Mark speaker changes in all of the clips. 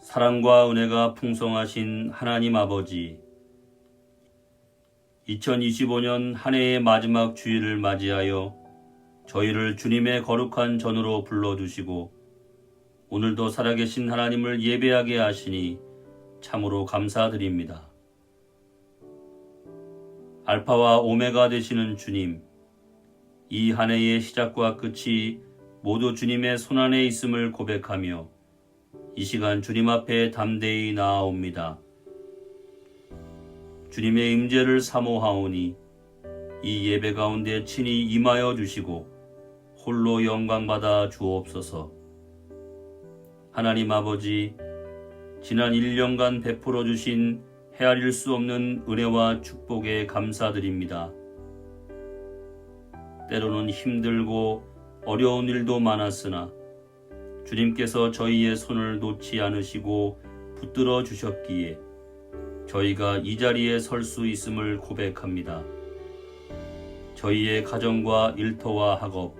Speaker 1: 사랑과 은혜가 풍성하신 하나님 아버지, 2025년 한 해의 마지막 주일을 맞이하여 저희를 주님의 거룩한 전으로 불러주시고 오늘도 살아계신 하나님을 예배하게 하시니 참으로 감사드립니다. 알파와 오메가 되시는 주님, 이 한 해의 시작과 끝이 모두 주님의 손안에 있음을 고백하며 이 시간 주님 앞에 담대히 나아옵니다. 주님의 임재를 사모하오니 이 예배 가운데 친히 임하여 주시고 홀로 영광 받아 주옵소서. 하나님 아버지, 지난 1년간 베풀어 주신 헤아릴 수 없는 은혜와 축복에 감사드립니다. 때로는 힘들고 어려운 일도 많았으나 주님께서 저희의 손을 놓지 않으시고 붙들어 주셨기에 저희가 이 자리에 설 수 있음을 고백합니다. 저희의 가정과 일터와 학업,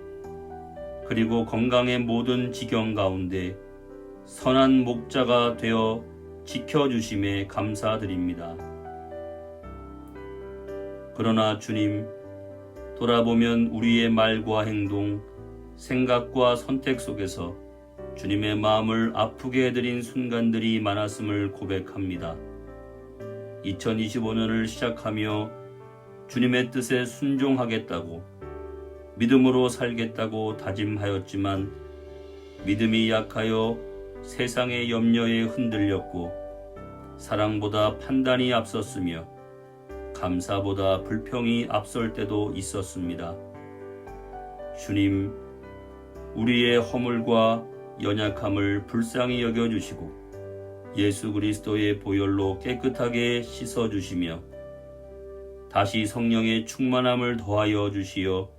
Speaker 1: 그리고 건강의 모든 지경 가운데 선한 목자가 되어 지켜주심에 감사드립니다. 그러나 주님, 돌아보면 우리의 말과 행동, 생각과 선택 속에서 주님의 마음을 아프게 해드린 순간들이 많았음을 고백합니다. 2025년을 시작하며 주님의 뜻에 순종하겠다고 믿음으로 살겠다고 다짐하였지만 믿음이 약하여 세상의 염려에 흔들렸고 사랑보다 판단이 앞섰으며 감사보다 불평이 앞설 때도 있었습니다. 주님, 우리의 허물과 연약함을 불쌍히 여겨 주시고 예수 그리스도의 보혈로 깨끗하게 씻어 주시며 다시 성령의 충만함을 더하여 주시어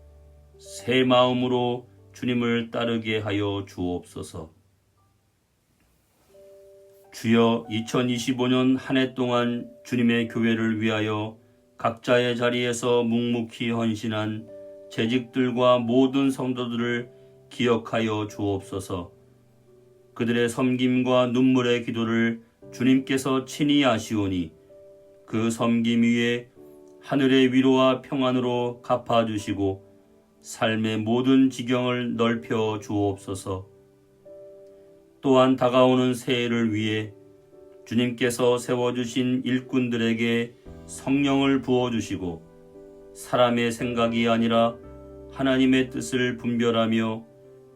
Speaker 1: 새 마음으로 주님을 따르게 하여 주옵소서. 주여 2025년 한 해 동안 주님의 교회를 위하여 각자의 자리에서 묵묵히 헌신한 재직들과 모든 성도들을 기억하여 주옵소서. 그들의 섬김과 눈물의 기도를 주님께서 친히 아시오니 그 섬김 위에 하늘의 위로와 평안으로 갚아주시고 삶의 모든 지경을 넓혀 주옵소서. 또한 다가오는 새해를 위해 주님께서 세워주신 일꾼들에게 성령을 부어주시고 사람의 생각이 아니라 하나님의 뜻을 분별하며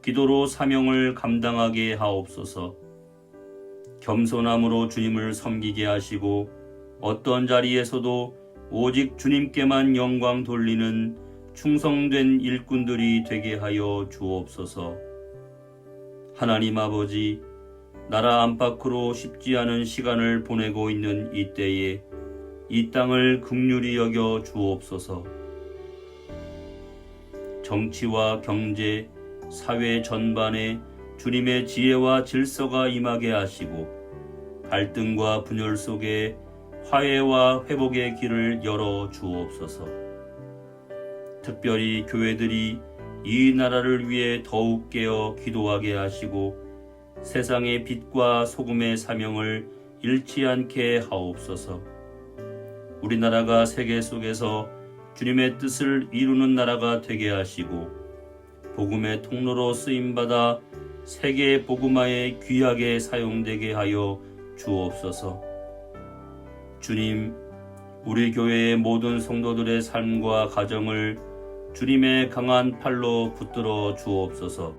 Speaker 1: 기도로 사명을 감당하게 하옵소서. 겸손함으로 주님을 섬기게 하시고 어떤 자리에서도 오직 주님께만 영광 돌리는 충성된 일꾼들이 되게 하여 주옵소서. 하나님 아버지, 나라 안팎으로 쉽지 않은 시간을 보내고 있는 이 때에 이 땅을 극률히 여겨 주옵소서. 정치와 경제, 사회 전반에 주님의 지혜와 질서가 임하게 하시고 갈등과 분열 속에 화해와 회복의 길을 열어 주옵소서. 특별히 교회들이 이 나라를 위해 더욱 깨어 기도하게 하시고 세상의 빛과 소금의 사명을 잃지 않게 하옵소서. 우리나라가 세계 속에서 주님의 뜻을 이루는 나라가 되게 하시고 복음의 통로로 쓰임받아 세계 복음화에 귀하게 사용되게 하여 주옵소서. 주님, 우리 교회의 모든 성도들의 삶과 가정을 주님의 강한 팔로 붙들어 주옵소서.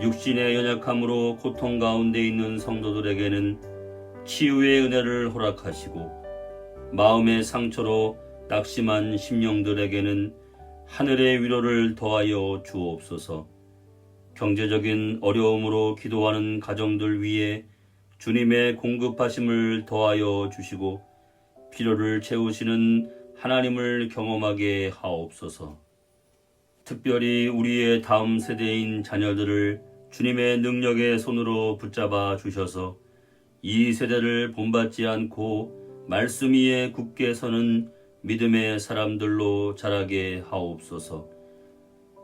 Speaker 1: 육신의 연약함으로 고통 가운데 있는 성도들에게는 치유의 은혜를 허락하시고 마음의 상처로 낙심한 심령들에게는 하늘의 위로를 더하여 주옵소서. 경제적인 어려움으로 기도하는 가정들 위에 주님의 공급하심을 더하여 주시고 필요를 채우시는 하나님을 경험하게 하옵소서. 특별히 우리의 다음 세대인 자녀들을 주님의 능력의 손으로 붙잡아 주셔서 이 세대를 본받지 않고 말씀 위에 굳게 서는 믿음의 사람들로 자라게 하옵소서.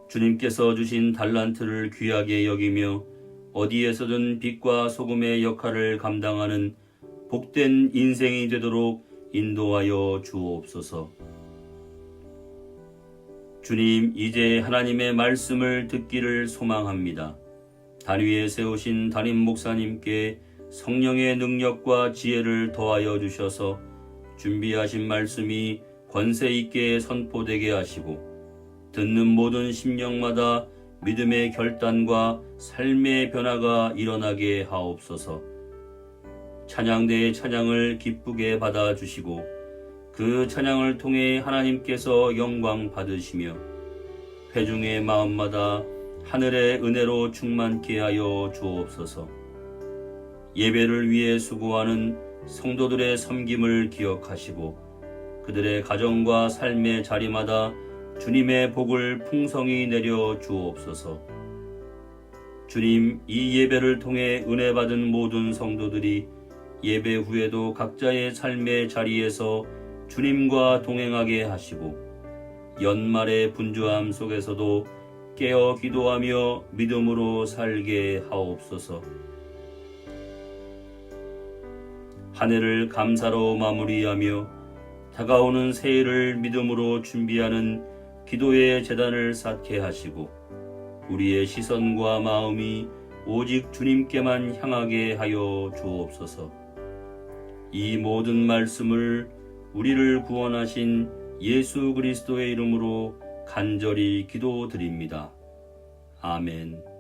Speaker 1: 주님께서 주신 달란트를 귀하게 여기며 어디에서든 빛과 소금의 역할을 감당하는 복된 인생이 되도록 인도하여 주옵소서. 주님, 이제 하나님의 말씀을 듣기를 소망합니다. 단 위에 세우신 담임 목사님께 성령의 능력과 지혜를 더하여 주셔서 준비하신 말씀이 권세 있게 선포되게 하시고 듣는 모든 심령마다 믿음의 결단과 삶의 변화가 일어나게 하옵소서. 찬양대의 찬양을 기쁘게 받아 주시고 그 찬양을 통해 하나님께서 영광 받으시며 회중의 마음마다 하늘의 은혜로 충만케 하여 주옵소서. 예배를 위해 수고하는 성도들의 섬김을 기억하시고 그들의 가정과 삶의 자리마다 주님의 복을 풍성히 내려 주옵소서. 주님, 이 예배를 통해 은혜 받은 모든 성도들이 예배 후에도 각자의 삶의 자리에서 주님과 동행하게 하시고 연말의 분주함 속에서도 깨어 기도하며 믿음으로 살게 하옵소서. 한 해를 감사로 마무리하며 다가오는 새해를 믿음으로 준비하는 기도의 재단을 쌓게 하시고 우리의 시선과 마음이 오직 주님께만 향하게 하여 주옵소서. 이 모든 말씀을 우리를 구원하신 예수 그리스도의 이름으로 간절히 기도드립니다. 아멘.